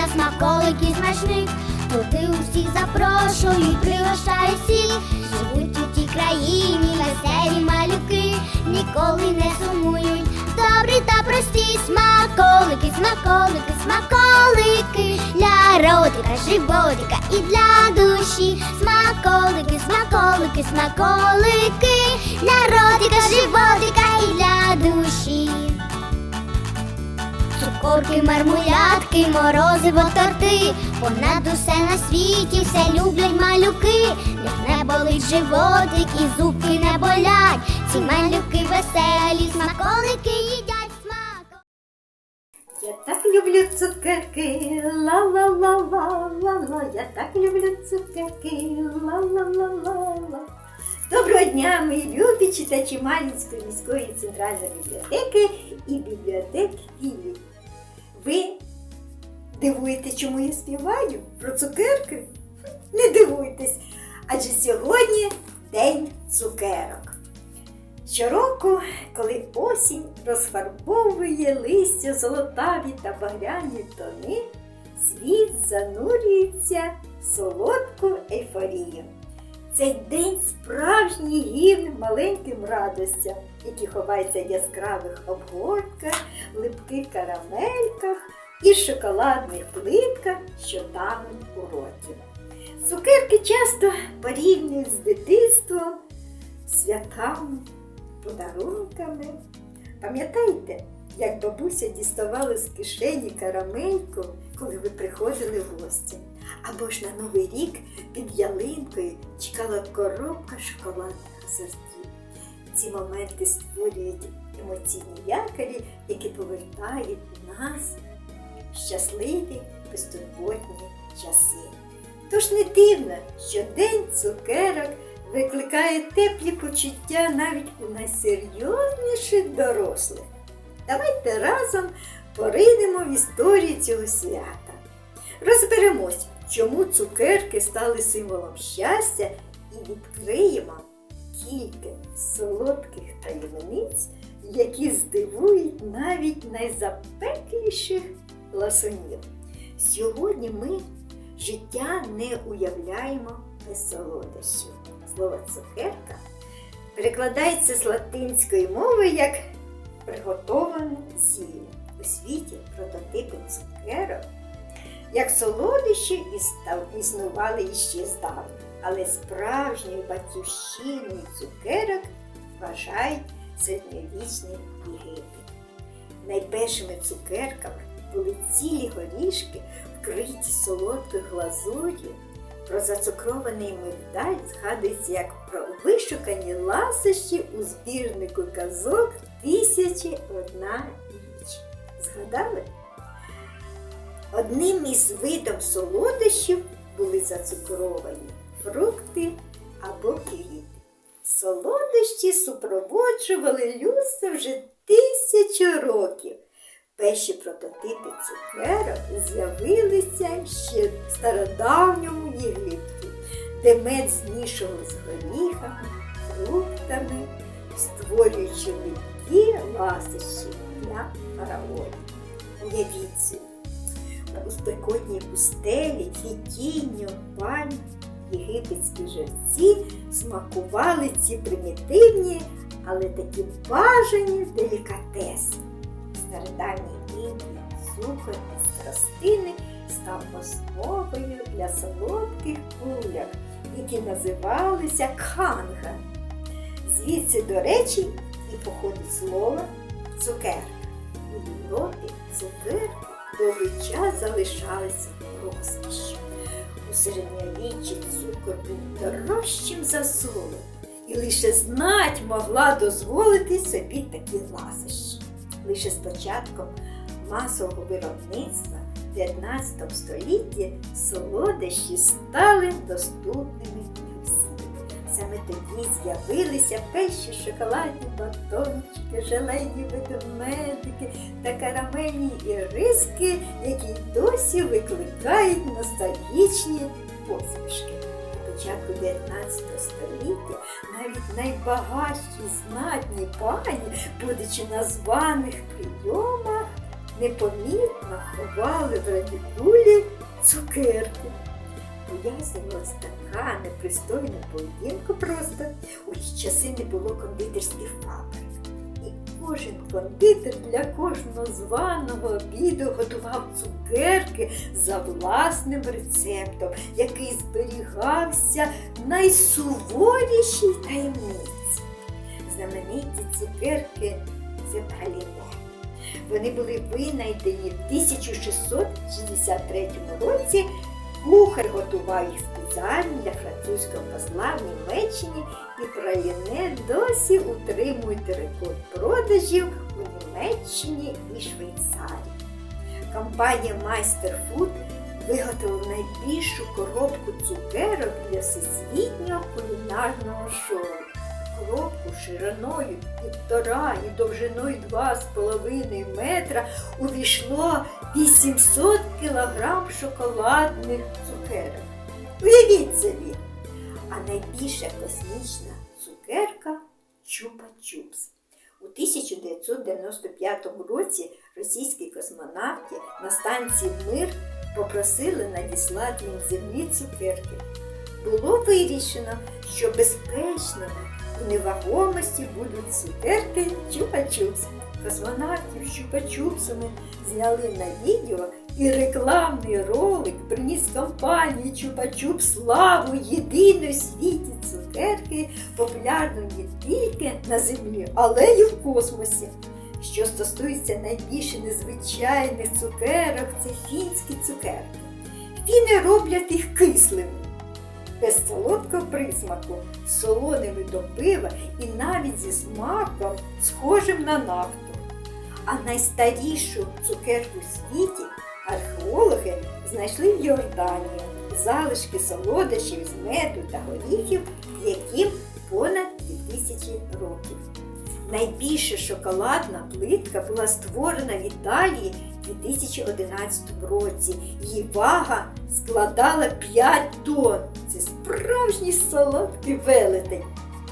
на смаколики смачних. Туди усіх запрошую, пригощаю всіх. Живуть у тій країні, веселі малюки, ніколи не сумують. Добрі та прості смаколики, смаколики, смаколики для ротика, животика і для душі. Смаколики, смаколики, смаколики для ротика, животика і для душі. Цукорки, мармулятки, морозиво, торти, понад усе на світі все люблять малюки. Як не болить животик і зубки не болять. Ці малюки веселі, смаколики їдять смак. Я так люблю цукерки, ла-ла-ла-ла-ла-ла. Я так люблю цукерки, ла-ла-ла-ла-ла. Доброго дня, мої любі читачі Малінської міської центральної бібліотеки і бібліотек Філії. Ви дивуєте, чому я співаю про цукерки? Не дивуйтесь, адже сьогодні день цукерок. Щороку, коли осінь розфарбовує листя золотаві та багряні тони, світ занурюється в солодку ейфорію. Цей день справжній гімн маленьким радостям, які ховаються в яскравих обгортках, липких карамельках і шоколадних плитках, що тануть у роті. Цукерки часто порівнюють з дитинством, святами, подарунками. Пам'ятаєте, як бабуся діставала з кишені карамельку, коли ви приходили в гості? Або ж на Новий рік під ялинкою чекала коробка шоколадних сортів. Ці моменти створюють емоційні якорі, які повертають нас в щасливі, безтурботні часи. Тож не дивно, що День цукерок викликає теплі почуття навіть у найсерйозніших дорослих. Давайте разом поринемо в історію цього свята. Розберемось, чому цукерки стали символом щастя і відкриємо кілька солодких таємниць, які здивують навіть найзапекліших ласунів. Сьогодні ми життя не уявляємо без солодощів. Слово цукерка перекладається з латинської мови як приготоване зілля. У світі прототипи цукерок як солодощі існували іще здавна, але справжньою батьківщиною цукерок вважають середньовічний Єгипет. Найпершими цукерками були цілі горішки, вкриті солодкою глазур'ю. Про зацукрований мигдаль згадується як про вишукані ласощі у збірнику казок Тисячі одна річ. Згадали? Одним із видом солодощів були зацукровані фрукти або квіти. Солодощі супроводжували людство вже тисячу років. Перші прототипи цукерок з'явилися ще в стародавньому Єгипті, де мед змішували з горіхами, фруктами, створюючи легкі ласощі для фараонів. Уявіть собі, у спекотній пустелі під тінню пальм єгипетські жерці смакували ці примітивні, але такі бажані делікатеси. Стародавній Індії цукор із тростини став основою для солодких куляк, які називалися канга. Звідси, до речі, і походить слово цукерка. У Європі цукерки довгий час залишалися розкішшю. У середньовіччі цукор був дорожчим за солод, і лише знать могла дозволити собі такі ласощі. Лише з початком масового виробництва в 19 столітті солодощі стали доступними. Саме тоді з'явилися перші шоколадні батончики, желейні ведмедики та карамельні іриски, які досі викликають ностальгічні посмішки. Початку 19 століття навіть найбагатші знатні пані, будучи на званих прийомах, непомітно ховали в радикулі цукерки. Пояснювалась така непристойна поведінка просто. У ті часи не було кондитерських фабрик. І кожен кондитер для кожного званого обіду готував цукерки за власним рецептом, який зберігався найсуворішій таємниці. Знамениті цукерки це праліне. Вони були винайдені в 1663 році. Кухар готував їх спеціально для французького посла в Німеччині і праліне досі утримують рекорд продажів у Німеччині і Швейцарії. Компанія Майстер Фуд виготовила найбільшу коробку цукерок для всесвітнього кулінарного шоу. Коробку шириною півтора і довжиною два з половиною метра увійшло 800 кілограм шоколадних цукерок. Уявіть собі! А найбільша космічна цукерка Чупа-Чупс. У 1995 році російські космонавти на станції Мир попросили надіслати їм землі цукерки. Було вирішено, що безпечними у невагомості будуть цукерки Чупа-Чупс. Космонавтів Чупа-Чупсами зняли на відео і рекламний ролик приніс компанії Чупа-Чуп славу єдиної світі цукерки, популярної не тільки на землі, але й в космосі. Що стосується найбільш незвичайних цукерок, це фінські цукерки. Фіни роблять їх кислими, без солодкого присмаку, солоними до пива і навіть зі смаком, схожим на нафту. А найстарішу цукерку в світі археологи знайшли в Йорданії залишки солодощів з меду та горіхів, яким понад 2000 років. Найбільша шоколадна плитка була створена в Італії у 2011 році. Її вага складала 5 тонн. Це справжній солодкий велетень.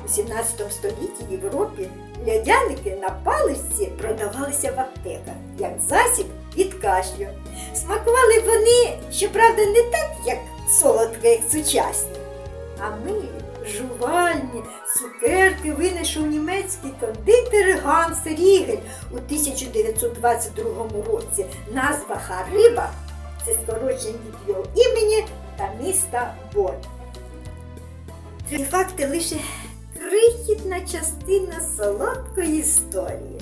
У 17 столітті в Європі льодяники на паличці продавалися в аптеках як засіб від кашлю. Смакували вони, щоправда, не так, як солодко, як сучасні. А ми, жувальні, цукерки винайшов німецький кондитер Ганс Рігель у 1922 році. Назва Хариба це скорочення від його імені та міста Бонн. Ці факти лише крихітна частина солодкої історії.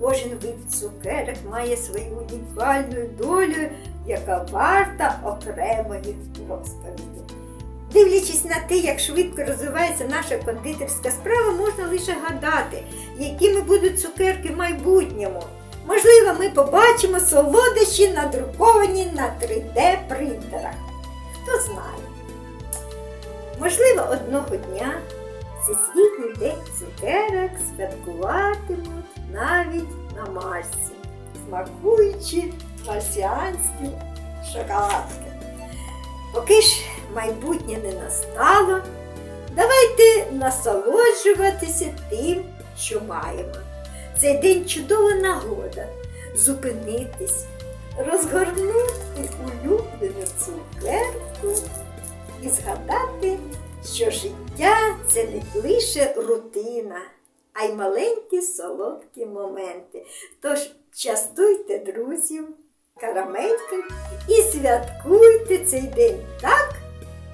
Кожен вид цукерок має свою унікальну долю, яка варта окремої розповіді. Дивлячись на те, як швидко розвивається наша кондитерська справа, можна лише гадати, якими будуть цукерки в майбутньому. Можливо, ми побачимо солодощі, надруковані на 3D-принтерах. Хто знає. Можливо, одного дня Всесвітній день цукерок святкуватимуть навіть на Марсі, смакуючи марсіанські шоколадки. Поки ж майбутнє не настало, давайте насолоджуватися тим, що маємо. Цей день чудова нагода зупинитись, розгорнути улюблену цукерку і згадати, що життя це не лише рутина, а й маленькі солодкі моменти. Тож частуйте друзів карамелькою і святкуйте цей день так,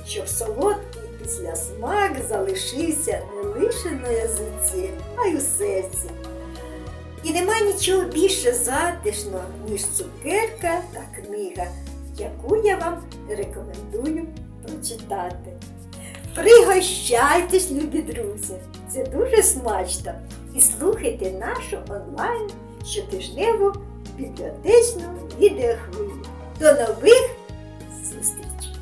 щоб солодкий післясмак залишився не лише на язиці, а й у серці. І нема нічого більше затишного, ніж цукерка та книга, яку я вам рекомендую прочитати. Пригощайтесь, любі друзі! Це дуже смачно! І слухайте нашу онлайн щотижневу бібліотечну відеохвилю. До нових зустрічей!